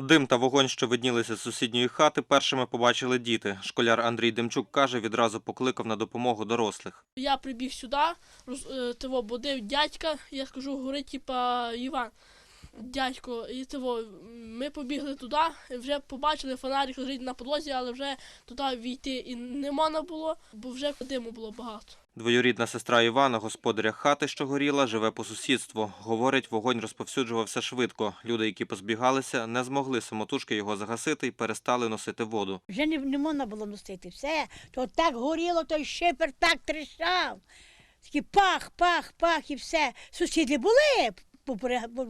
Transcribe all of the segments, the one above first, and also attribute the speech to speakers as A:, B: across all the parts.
A: Дим та вогонь, що виднілися з сусідньої хати, першими побачили діти. Школяр Андрій Демчук каже, відразу покликав на допомогу дорослих.
B: Я прибіг сюди, роз, е, того будив дядька, я скажу, говорить, типа Іван, дядько, і того, ми побігли туди, вже побачили фонарик лежить на підлозі, але вже туди війти і не можна було, бо вже диму було багато.
A: Двоюрідна сестра Івана, господаря хати, що горіла, живе по сусідству. Говорить, вогонь розповсюджувався швидко. Люди, які позбігалися, не змогли самотужки його загасити і перестали носити воду.
C: Вже не, не можна було носити. Все, то так горіло, той шипер так тріщав. Такий пах, пах, пах і все. Сусіди були,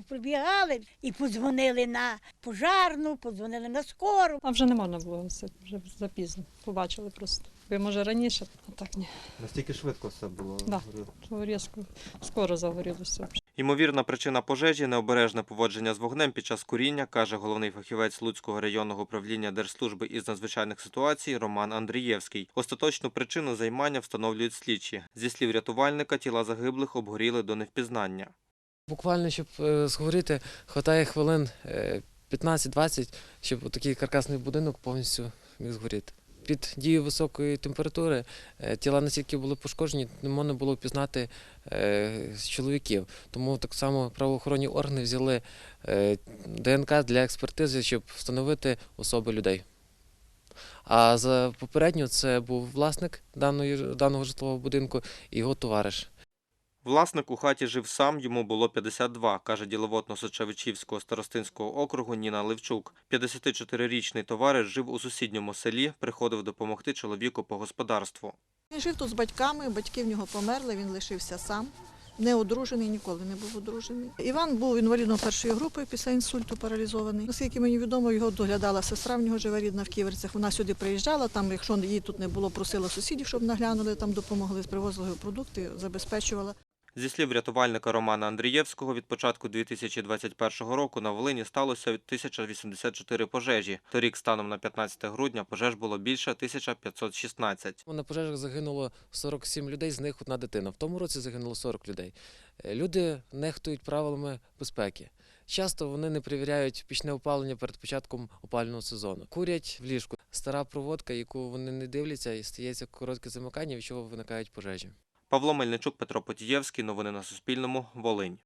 C: прибігали і подзвонили на пожарну, подзвонили на скору.
D: А вже не можна було гасити, вже запізно. Побачили просто. Ви може раніше, а так ні.
A: Настільки швидко все було.
D: Да. Різко скоро загорілося.
A: Ймовірна причина пожежі необережне поводження з вогнем під час куріння, каже головний фахівець Луцького районного управління Держслужби із надзвичайних ситуацій Роман Андрієвський. Остаточну причину займання встановлюють слідчі. Зі слів рятувальника, тіла загиблих обгоріли до невпізнання.
E: Буквально, щоб е, згоріти, хватає хвилин е, 15-20, щоб такий каркасний будинок повністю міг згоріти. Під дією високої температури е, тіла настільки були пошкоджені, не можна було впізнати е, чоловіків. Тому так само правоохоронні органи взяли е, ДНК для експертизи, щоб встановити особи людей. А за попередньо це був власник даної, даного житлового будинку і його товариш.
A: Власник у хаті жив сам, йому було 52, каже діловод Носочевичівського старостинського округу Ніна Левчук. 54-річний товариш жив у сусідньому селі, приходив допомогти чоловіку по господарству.
F: Він жив тут з батьками, батьки в нього померли, він лишився сам. Не одружений, ніколи не був одружений. Іван був інвалідом першої групи після інсульту паралізований. Наскільки мені відомо, його доглядала сестра, в нього живе рідна в Ківерцях. Вона сюди приїжджала, там, якщо її тут не було, просила сусідів, щоб наглянули, там допомогли, привозили його продукти, забезпечувала.
A: Зі слів рятувальника Романа Андрієвського, від початку 2021 року на Волині сталося 1084 пожежі. Торік, станом на 15 грудня, пожеж було більше 1516.
E: На пожежах загинуло 47 людей, з них одна дитина. В тому році загинуло 40 людей. Е, Люди нехтують правилами безпеки. Часто вони не перевіряють пічне опалення перед початком опалювального сезону. Курять в ліжку. Стара проводка, яку вони не дивляться, і стається коротке замикання, від чого виникають пожежі.
A: Павло Мельничук, Петро Потієвський. Новини на Суспільному. Волинь.